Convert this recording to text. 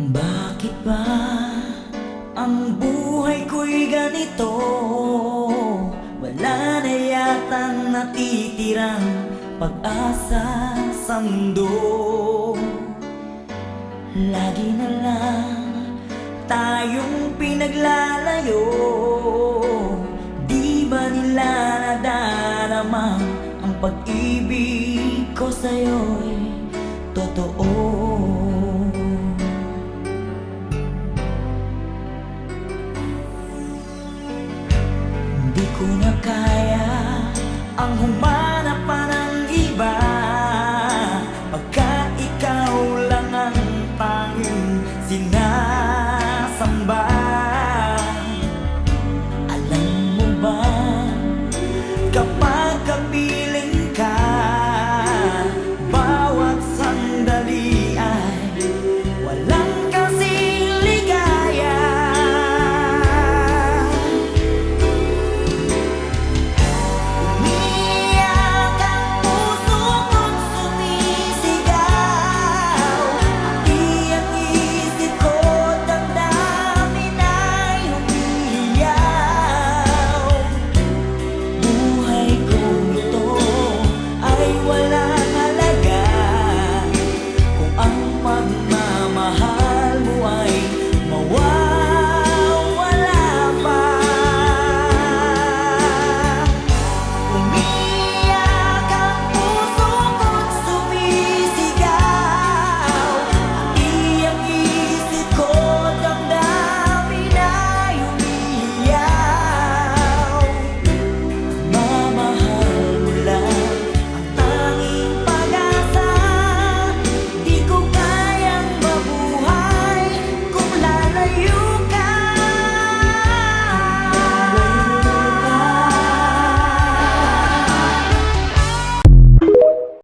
Bakit ba ang buhay ko'y ganito? Wala na yatang natitirang pag-asa sa mundo. Lagi na lang tayong pinaglalayo. Di ba nila nadarama ang pag-ibig ko sa'yo'y totoo Hindi ko na kaya água em